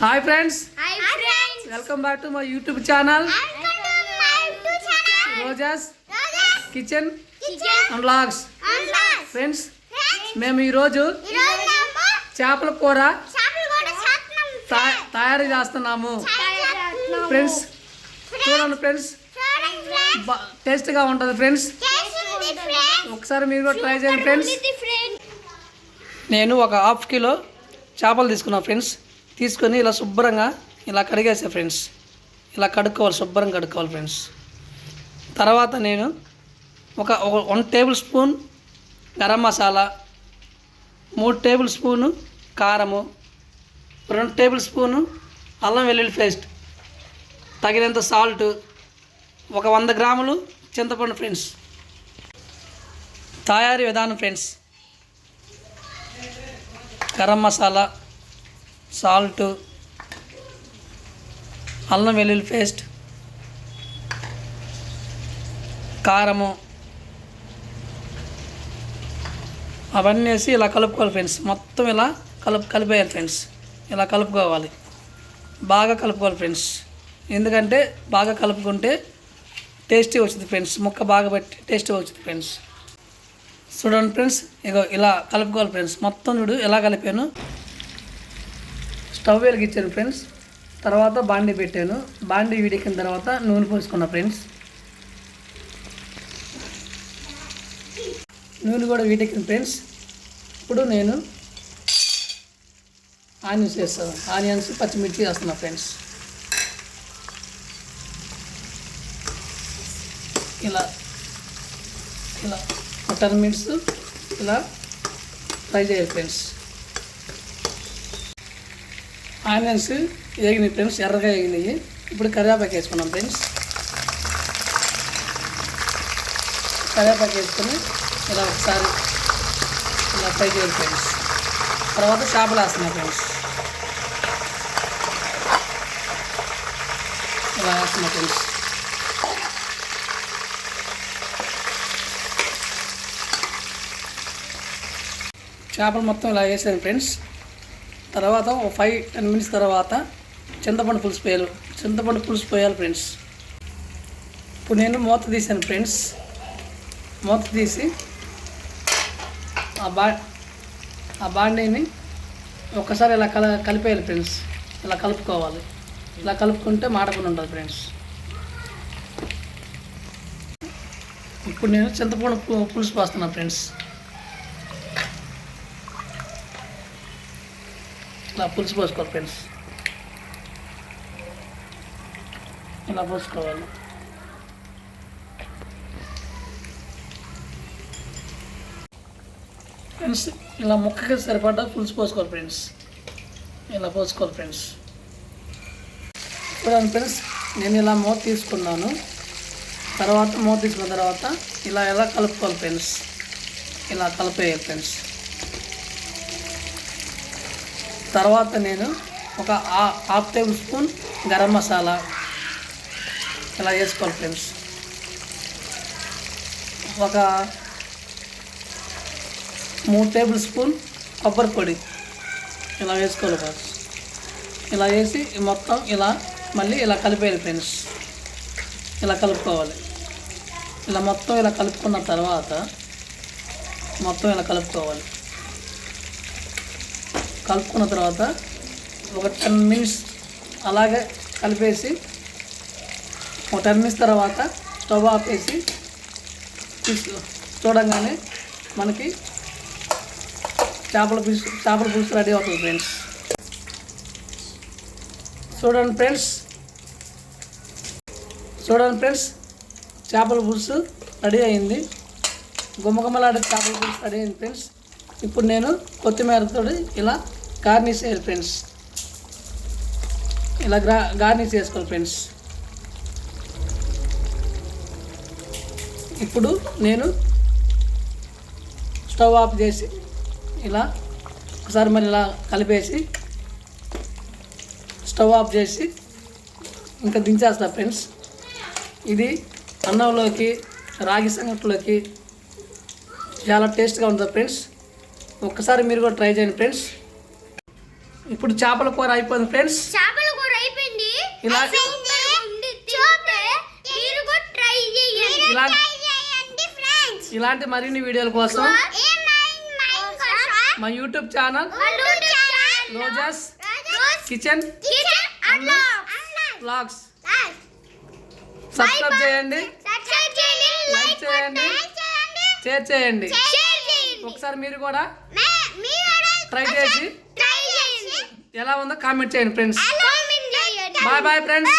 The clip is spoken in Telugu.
Hi friends hi friends welcome back to my YouTube channel welcome to my YouTube channel Roja's Roja's kitchen kitchen and అన్లాస్ friends friends మేము ఈరోజు ఈ రోజు మేము చేపల కూర తయారు చేస్తున్నాము. ఫ్రెండ్స్ చూడండి ఫ్రెండ్స్ చూడండి ఫ్రెండ్స్ బా- టేస్ట్గా ఉంటుంది ఫ్రెండ్స్ ఒకసారి మీరు కూడా ట్రై చేయండి ఫ్రెండ్స్ ఫ్రెండ్స్ నేను ఒక హాఫ్ కిలో చేపలు తీసుకున్నాను ఫ్రెండ్స్ తీసుకొని ఇలా శుభ్రంగా ఇలా కడిగేసా ఫ్రెండ్స్. ఇలా కడుక్కోవాలి శుభ్రంగా కడుక్కోవాలి ఫ్రెండ్స్. తర్వాత నేను ఒక one tablespoon garam masala మూడు టేబుల్ స్పూను కారము రెండు టేబుల్ స్పూను అల్లం వెల్లుల్లి పేస్ట్ తగినంత సాల్ట్ ఒక వంద గ్రాములు చింతపండు ఫ్రెండ్స్. తయారీ విధానం ఫ్రెండ్స్. గరం మసాలా సాల్ట్ అల్లం వెల్లుల్లి పేస్ట్ కారము అవన్నీ వేసి ఇలా కలుపుకోవాలి ఫ్రెండ్స్. మొత్తం ఇలా కలుపు కలిపేయాలి ఫ్రెండ్స్. ఇలా కలుపుకోవాలి. బాగా కలుపుకోవాలి ఫ్రెండ్స్. ఎందుకంటే బాగా కలుపుకుంటే టేస్టీ వచ్చింది ఫ్రెండ్స్. ముక్క బాగా పెట్టి టేస్టీ వచ్చింది ఫ్రెండ్స్. చూడండి ఫ్రెండ్స్ ఇగో ఇలా కలుపుకోవాలి ఫ్రెండ్స్. మొత్తం చూడు ఎలా కలిపాను. స్టవ్ వెలిగించాను ఫ్రెండ్స్. తర్వాత బాండీ పెట్టాను. బాండీ వీడికిన తర్వాత నూనె పోసుకున్నా ఫ్రెండ్స్. నూనె కూడా వీటెక్కింది ఫ్రెండ్స్. ఇప్పుడు నేను ఆనియన్స్ వేస్తాను. ఆనియన్స్ పచ్చిమిర్చి వేస్తున్నా ఫ్రెండ్స్. ఇలా ఇలా. టెన్ మినిట్స్ ఇలా ఫ్రై చేయాలి ఫ్రెండ్స్. ఆనియన్స్ వేగినాయి ఫ్రెండ్స్ ఎర్రగా వేగినాయి ఇప్పుడు కరివేపాకు వేసుకున్నాం ఫ్రెండ్స్. కరివేపాకు వేసుకొని ఇలా ఒకసారి ఇలా ఫ్రై చేయాలి ఫ్రెండ్స్. తర్వాత చేపలు వేస్తున్నాం ఫ్రెండ్స్. ఇలా వేస్తున్నాం ఫ్రెండ్స్. చేపలు మొత్తం ఇలా వేసాను ఫ్రెండ్స్. తర్వాత ఒక ఫైవ్ టెన్ మినిట్స్ తర్వాత చింతపండు పులుసు పోయాలి. చింతపండు పులుసు పోయాలి ఫ్రెండ్స్. ఇప్పుడు నేను మూత తీసాను ఫ్రెండ్స్. మూత తీసి ఆ బా ఆ బాండీని ఒక్కసారి ఇలా కల కలిపేయాలి ఫ్రెండ్స్. ఇలా కలుపుకోవాలి. ఇలా కలుపుకుంటే మాడకుండా ఉంటుంది ఫ్రెండ్స్. ఇప్పుడు నేను చింతపండు పులుసు పోస్తున్నాను ఫ్రెండ్స్. ఇలా పులుసు పోసుకోవాలి ఫ్రెండ్స్. ఇలా పోసుకోవాలి. ఫ్రెండ్స్ ఇలా ముక్కకి సరిపడ్డా పులుసు పోసుకోవాలి ఫ్రెండ్స్. ఇలా పోసుకోవాలి ఫ్రెండ్స్. చూడండి ఫ్రెండ్స్ నేను ఇలా మూత తీసుకున్నాను. తర్వాత మూత తీసుకున్న తర్వాత ఇలా ఎలా కలుపుకోవాలి ఫ్రెండ్స్? ఇలా కలిపేయాలి ఫ్రెండ్స్. తర్వాత నేను ఒక half tablespoon garam masala ఇలా వేసుకోవాలి ఫ్రెండ్స్. ఒక మూడు టేబుల్ స్పూన్ కొబ్బరి పొడి ఇలా వేసుకోవాలి ఫ్రెండ్స్. ఇలా వేసి మొత్తం ఇలా మళ్ళీ ఇలా కలిపేయాలి ఫ్రెండ్స్. ఇలా కలుపుకోవాలి. ఇలా మొత్తం ఇలా కలుపుకున్న తర్వాత మొత్తం ఇలా కలుపుకోవాలి. కలుపుకున్న తర్వాత ఒక టెన్ మినిట్స్ అలాగే కలిపేసి ఒక టెన్ మినిట్స్ తర్వాత స్టవ్ ఆపేసి తీసు చూడంగానే మనకి చేపల పులుసు చేపల పులుసు రెడీ అవుతుంది ఫ్రెండ్స్. చూడండి ఫ్రెండ్స్. చూడండి ఫ్రెండ్స్ చేపల పులుసు రెడీ అయింది. గుమ్మగుమ్మలాడే చేపల పులుసు రెడీ అయింది ఫ్రెండ్స్. ఇప్పుడు నేను కొత్తిమీరతో ఇలా గార్నిష్ చేయాలి ఫ్రెండ్స్ ఇలా గ్రా గార్నిష్ చేసుకోవాలి ఫ్రెండ్స్ ఇప్పుడు నేను స్టవ్ ఆఫ్ చేసి ఇలా ఒకసారి మరి ఇలా కలిపేసి స్టవ్ ఆఫ్ చేసి ఇంకా దించేస్తా ఫ్రెండ్స్ ఇది అన్నంలోకి రాగి సంగట్లోకి చాలా టేస్ట్గా ఉంటుంది ఫ్రెండ్స్ ఒక్కసారి మీరు కూడా ట్రై చేయండి ఫ్రెండ్స్. ఇప్పుడు చేపల కూర అయిపోయింది ఫ్రెండ్స్. చేపల కూర అయిపోయింది. ఇలా- ఇలాంటి మరిన్ని వీడియోల కోసం మా YouTube channel Roja's rose kitchen blogs subscribe చేయండి. లైక్ చేయండి. షేర్ చేయండి. ఒకసారి మీరు కూడా ట్రై చేసి ఎలా ఉందో కామెంట్ చేయండి ఫ్రెండ్స్ బాయ్ బాయ్ ఫ్రెండ్స్